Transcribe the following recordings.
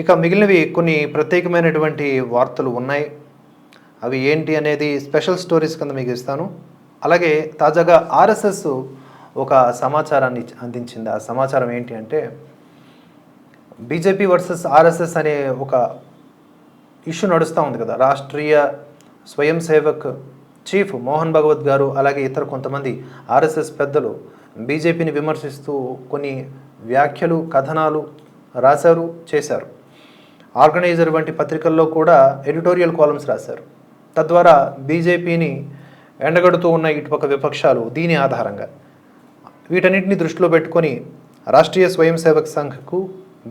ఇక మిగిలినవి కొన్ని ప్రత్యేకమైనటువంటి వార్తలు ఉన్నాయి. అవి ఏంటి అనేది స్పెషల్ స్టోరీస్ కింద మీకు ఇస్తాను. అలాగే తాజాగా ఆర్ఎస్ఎస్ ఒక సమాచారాన్ని అందించింది. ఆ సమాచారం ఏంటి అంటే బీజేపీ వర్సెస్ ఆర్ఎస్ఎస్ అనే ఒక ఇష్యూ నడుస్తూ ఉంది కదా. రాష్ట్రీయ స్వయం సేవక్ చీఫ్ మోహన్ భగవత్ గారు అలాగే ఇతర కొంతమంది ఆర్ఎస్ఎస్ పెద్దలు బీజేపీని విమర్శిస్తూ కొన్ని వ్యాఖ్యలు కథనాలు రాశారు చేశారు. ఆర్గనైజర్ వంటి పత్రికల్లో కూడా ఎడిటోరియల్ కాలమ్స్ రాశారు. తద్వారా బీజేపీని ఎండగడుతూ ఉన్న ఇటుపక్క విపక్షాలు దీని ఆధారంగా. వీటన్నిటిని దృష్టిలో పెట్టుకొని రాష్ట్రీయ స్వయం సేవక్ సంఘకు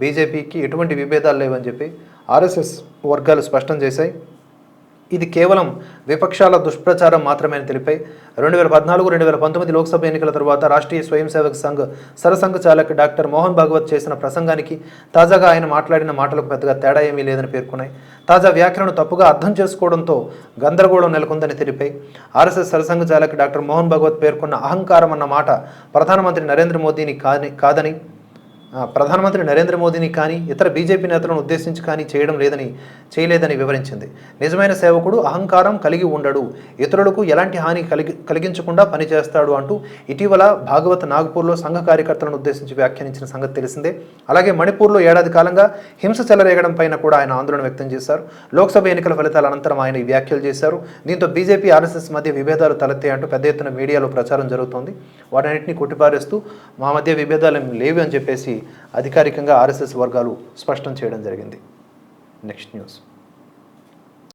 బీజేపీకి ఎటువంటి విభేదాలు లేవని చెప్పి ఆర్ఎస్ఎస్ వర్గాలు స్పష్టం చేశాయి. ఇది కేవలం విపక్షాల దుష్ప్రచారం మాత్రమే అని తెలిపాయి. రెండు వేల పద్నాలుగు రెండు వేల పంతొమ్మిది లోక్సభ ఎన్నికల తర్వాత రాష్ట్రీయ స్వయం సేవక సంఘ్ సరసంఘ చాలక్ డాక్టర్ మోహన్ భాగవత్ చేసిన ప్రసంగానికి తాజాగా ఆయన మాట్లాడిన మాటలకు పెద్దగా తేడా ఏమీ లేదని పేర్కొన్నాయి. తాజా వ్యాఖ్యలను తప్పుగా అర్థం చేసుకోవడంతో గందరగోళం నెలకొందని తెలిపాయి. RSS Sarsanghchalak doctor Mohan Bhagwat పేర్కొన్న అహంకారం అన్న మాట ప్రధానమంత్రి నరేంద్ర మోదీని కాని కాదని ప్రధానమంత్రి నరేంద్ర మోదీని కానీ ఇతర బీజేపీ నేతలను ఉద్దేశించి కానీ చేయడం లేదని చేయలేదని వివరించింది. నిజమైన సేవకుడు అహంకారం కలిగి ఉండడు. ఇతరులకు ఎలాంటి హాని కలిగి కలిగించకుండా పనిచేస్తాడు అంటూ ఇటీవల భాగవత్ నాగ్పూర్లో సంఘ కార్యకర్తలను ఉద్దేశించి వ్యాఖ్యానించిన సంగతి తెలిసిందే. అలాగే మణిపూర్లో ఏడాది కాలంగా హింస చెలరేగడం పైన కూడా ఆయన ఆందోళన వ్యక్తం చేశారు. లోక్సభ ఎన్నికల ఫలితాల అనంతరం ఆయన ఈ వ్యాఖ్యలు చేశారు. దీంతో బీజేపీ ఆర్ఎస్ఎస్ మధ్య విభేదాలు తలెత్తాయంటూ పెద్ద ఎత్తున మీడియాలో ప్రచారం జరుగుతోంది. వాటన్నింటినీ కొట్టిపారేస్తూ మా మధ్య విభేదాలు లేవు అని చెప్పేసి అధికారికంగా ఆర్ఎస్ఎస్ వర్గాలు స్పష్టం చేయడం జరిగింది. Next news.